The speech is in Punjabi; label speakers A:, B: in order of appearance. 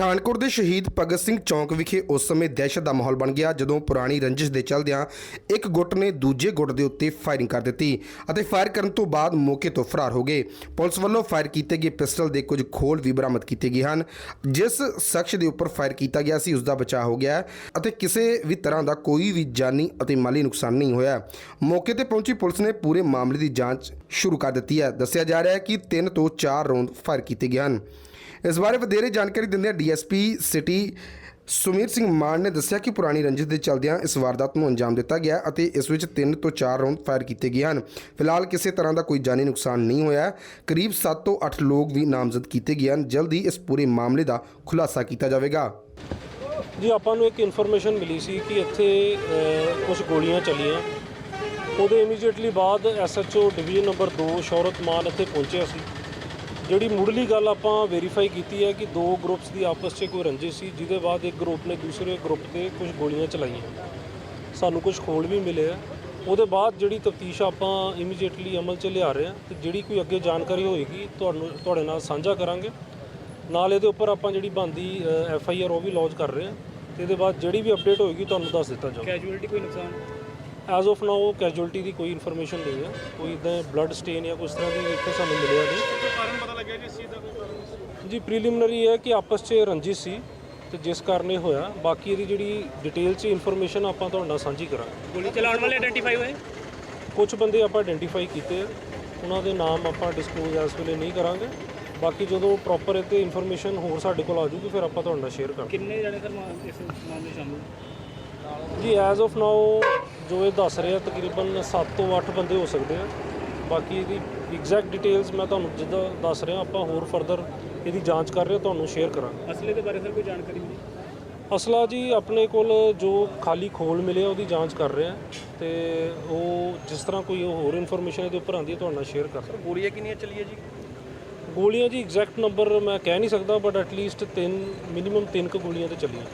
A: ਪਠਾਨਕੋਟ ਦੇ ਸ਼ਹੀਦ ਭਗਤ ਸਿੰਘ ਚੌਂਕ ਵਿਖੇ ਉਸ ਸਮੇਂ ਦਹਿਸ਼ਤ ਦਾ ਮਾਹੌਲ ਬਣ ਗਿਆ, ਜਦੋਂ ਪੁਰਾਣੀ ਰੰਜਿਸ਼ ਦੇ ਚੱਲਦਿਆਂ ਇੱਕ ਗੁੱਟ ਨੇ ਦੂਜੇ ਗੁੱਟ ਦੇ ਉੱਤੇ ਫਾਇਰਿੰਗ ਕਰ ਦਿੱਤੀ ਅਤੇ ਫਾਇਰ ਕਰਨ ਤੋਂ ਬਾਅਦ ਮੌਕੇ ਤੋਂ ਫਰਾਰ ਹੋ ਗਏ। ਪੁਲਿਸ ਵੱਲੋਂ ਫਾਇਰ ਕੀਤੇ ਗਏ ਪਿਸਟਲ ਦੇ ਕੁਝ ਖੋਲ ਵੀ ਬਰਾਮਦ ਕੀਤੇ ਗਏ ਹਨ। ਜਿਸ ਸ਼ਖਸ ਦੇ ਉੱਪਰ ਫਾਇਰ ਕੀਤਾ ਗਿਆ ਸੀ ਉਸ ਦਾ ਬਚਾਅ ਹੋ ਗਿਆ ਅਤੇ ਕਿਸੇ ਵੀ ਤਰ੍ਹਾਂ ਦਾ ਕੋਈ ਵੀ ਜਾਨੀ ਅਤੇ ਮਾਲੀ ਨੁਕਸਾਨ ਨਹੀਂ ਹੋਇਆ। ਮੌਕੇ ਤੇ ਪਹੁੰਚੀ ਪੁਲਿਸ ਨੇ ਪੂਰੇ ਮਾਮਲੇ ਦੀ ਜਾਂਚ ਸ਼ੁਰੂ ਕਰ ਦਿੱਤੀ ਹੈ। ਦੱਸਿਆ ਜਾ ਰਿਹਾ ਹੈ ਕਿ 3 ਤੋਂ 4 ਰੌਂਦ ਫਾਇਰ ਕੀਤੇ ਗਏ ਹਨ। ਇਸ ਬਾਰੇ ਵਧੇਰੇ ਜਾਣਕਾਰੀ ਦਿੰਦਿਆਂ ਡੀਐਸਪੀ ਸਿਟੀ ਸੁਮੀਰ ਸਿੰਘ ਮਾਨ ਨੇ ਦੱਸਿਆ ਕਿ ਪੁਰਾਣੀ ਰੰਜਿਸ਼ ਦੇ ਚਲਦਿਆਂ ਇਸ ਵਾਰਦਾਤ ਨੂੰ ਅੰਜਾਮ ਦਿੱਤਾ ਗਿਆ ਅਤੇ ਇਸ ਵਿੱਚ 3 ਤੋਂ 4 ਰੌਂਦ ਫਾਇਰ ਕੀਤੇ ਗਏ ਹਨ। ਫਿਲਹਾਲ ਕਿਸੇ ਤਰ੍ਹਾਂ ਦਾ ਕੋਈ ਜਾਨੀ ਨੁਕਸਾਨ ਨਹੀਂ ਹੋਇਆ। ਕਰੀਬ 7 ਤੋਂ 8 ਲੋਕ ਵੀ ਨਾਮਜ਼ਦ ਕੀਤੇ ਗਏ ਹਨ। ਜਲਦੀ ਇਸ ਪੂਰੇ ਮਾਮਲੇ ਦਾ ਖੁਲਾਸਾ ਕੀਤਾ ਜਾਵੇਗਾ।
B: ਜੀ, ਆਪਾਂ ਨੂੰ ਇੱਕ ਇਨਫੋਰਮੇਸ਼ਨ ਮਿਲੀ ਸੀ ਕਿ ਇੱਥੇ ਕੁਝ ਗੋਲੀਆਂ ਚੱਲੀਆਂ। ਉਹਦੇ ਇਮੀਡੀਏਟਲੀ ਬਾਅਦ SHO division number 2 Shaurat Mann ਇੱਥੇ ਪਹੁੰਚਿਆ ਸੀ। ਜਿਹੜੀ ਮੁੱਢਲੀ ਗੱਲ ਆਪਾਂ ਵੈਰੀਫਾਈ ਕੀਤੀ ਹੈ ਕਿ ਦੋ ਗਰੁੱਪਸ ਦੀ ਆਪਸ 'ਚ ਕੋਈ ਰੰਜਿਸ਼ ਸੀ, ਜਿਹਦੇ ਬਾਅਦ ਇੱਕ ਗਰੁੱਪ ਨੇ ਦੂਸਰੇ ਗਰੁੱਪ ਤੇ ਕੁਝ ਗੋਲੀਆਂ ਚਲਾਈਆਂ। ਸਾਨੂੰ ਕੁਝ ਖੋਲ ਵੀ ਮਿਲੇ ਆ। ਉਹਦੇ ਬਾਅਦ ਜਿਹੜੀ ਤਫਤੀਸ਼ ਆਪਾਂ ਇਮੀਡੀਏਟਲੀ ਅਮਲ 'ਚ ਲਿਆ ਰਹੇ ਹਾਂ ਤੇ ਜਿਹੜੀ ਕੋਈ ਅੱਗੇ ਜਾਣਕਾਰੀ ਹੋਏਗੀ, ਤੁਹਾਨੂੰ, ਤੁਹਾਡੇ ਨਾਲ ਸਾਂਝਾ ਕਰਾਂਗੇ। ਨਾਲ ਇਹਦੇ ਉੱਪਰ ਆਪਾਂ ਜਿਹੜੀ ਬੰਦੀ ਐਫ ਆਈ ਆਰ ਉਹ ਵੀ ਲੌਂਚ ਕਰ ਰਹੇ ਹਾਂ ਤੇ ਇਹਦੇ ਬਾਅਦ ਜਿਹੜੀ ਵੀ ਅਪਡੇਟ ਹੋਏਗੀ, ਤੁਹਾਨੂੰ ਦੱਸ ਦਿੱਤਾ ਜਾਊਗਾ।
C: ਕੈਜੂਅਲਟੀ ਕੋਈ ਨੁਕਸਾਨ?
B: ਐਜ਼ ਆਫ ਨਾਓ ਕੈਜੁਅਲਟੀ ਦੀ ਕੋਈ ਇਨਫੋਰਮੇਸ਼ਨ ਨਹੀਂ ਹੈ। ਕੋਈ ਇਦਾਂ ਬਲੱਡ ਸਟੇਨ ਜਾਂ ਕੁਝ ਤਰ੍ਹਾਂ ਦੀ ਇੱਥੇ ਸਾਨੂੰ ਮਿਲਿਆ ਨਹੀਂ।
C: ਕਾਰਨ ਪਤਾ ਲੱਗਿਆ ਜੀ ਇਸ ਚੀਜ਼ ਦਾ ਕੋਈ ਕਾਰਨ
B: ਜੀ ਪ੍ਰੀਲਿਮਿਨਰੀ ਹੈ ਕਿ ਆਪਸ 'ਚ ਰੰਜਿਸ਼ ਸੀ ਤੇ ਜਿਸ ਕਾਰਨ ਇਹ ਹੋਇਆ। ਬਾਕੀ ਇਹਦੀ ਜਿਹੜੀ ਡਿਟੇਲ 'ਚ ਇਨਫੋਰਮੇਸ਼ਨ ਆਪਾਂ ਤੁਹਾਡੇ ਨਾਲ ਸਾਂਝੀ ਕਰਾਂਗੇ।
C: ਗੋਲੀ ਚਲਾਉਣ ਵਾਲੇ ਆਇਡੈਂਟੀਫਾਈ ਹੋਏ?
B: ਕੁਝ ਬੰਦੇ ਆਪਾਂ ਆਇਡੈਂਟੀਫਾਈ ਕੀਤੇ ਆ। ਉਹਨਾਂ ਦੇ ਨਾਮ ਆਪਾਂ ਡਿਸਕਲੋਜ਼ ਇਸ ਵੇਲੇ ਨਹੀਂ ਕਰਾਂਗੇ। ਬਾਕੀ ਜਦੋਂ ਪ੍ਰੋਪਰ ਇਹ ਤੇ ਇਨਫੋਰਮੇਸ਼ਨ ਹੋਰ ਸਾਡੇ ਕੋਲ ਆ ਜੂਗੀ ਫਿਰ ਆਪਾਂ ਤੁਹਾਡੇ ਨਾਲ ਸ਼ੇਅਰ ਕਰਾਂਗੇ।
C: ਕਿੰਨੇ ਜਣੇ ਸਰ ਇਸ ਮਾਮਲੇ ਸ਼ਾਮਿਲ?
B: ਜੀ ਐਜ਼ ਆਫ ਨਾਓ ਜੋ ਇਹ ਦੱਸ ਰਿਹਾ ਤਕਰੀਬਨ 7 ਤੋਂ 8 ਬੰਦੇ ਹੋ ਸਕਦੇ ਆ। ਬਾਕੀ ਇਹਦੀ ਐਗਜ਼ੈਕਟ ਡਿਟੇਲਸ ਮੈਂ ਤੁਹਾਨੂੰ ਜਿੱਦਾਂ ਦੱਸ ਰਿਹਾ ਆਪਾਂ ਹੋਰ ਫਰਦਰ ਇਹਦੀ ਜਾਂਚ ਕਰ ਰਹੇ ਤੁਹਾਨੂੰ ਸ਼ੇਅਰ ਕਰਾਂਗੇ।
C: ਅਸਲੇ ਦੇ ਬਾਰੇ ਸਰ ਕੋਈ ਜਾਣਕਾਰੀ ਮਿਲੀ?
B: ਅਸਲਾ ਜੀ ਆਪਣੇ ਕੋਲ ਜੋ ਖਾਲੀ ਖੋਲ ਮਿਲਿਆ ਉਹਦੀ ਜਾਂਚ ਕਰ ਰਹੇ ਆ ਤੇ ਉਹ ਜਿਸ ਤਰ੍ਹਾਂ ਕੋਈ ਹੋਰ ਇਨਫੋਰਮੇਸ਼ਨ ਇਹਦੇ ਉੱਪਰ ਆਉਂਦੀ ਹੈ ਤੁਹਾਡੇ ਨਾਲ ਸ਼ੇਅਰ ਕਰ ਸਕਦੇ
C: ਗੋਲੀਆਂ ਕਿੰਨੀਆਂ ਚੱਲੀਆਂ ਜੀ?
B: ਗੋਲੀਆਂ ਜੀ ਐਗਜ਼ੈਕਟ ਨੰਬਰ ਮੈਂ ਕਹਿ ਨਹੀਂ ਸਕਦਾ ਬਟ ਐਟਲੀਸਟ 3 ਮਿਨੀਮਮ 3 ਕੁ ਗੋਲੀਆਂ ਤੇ ਚੱਲੀਆਂ।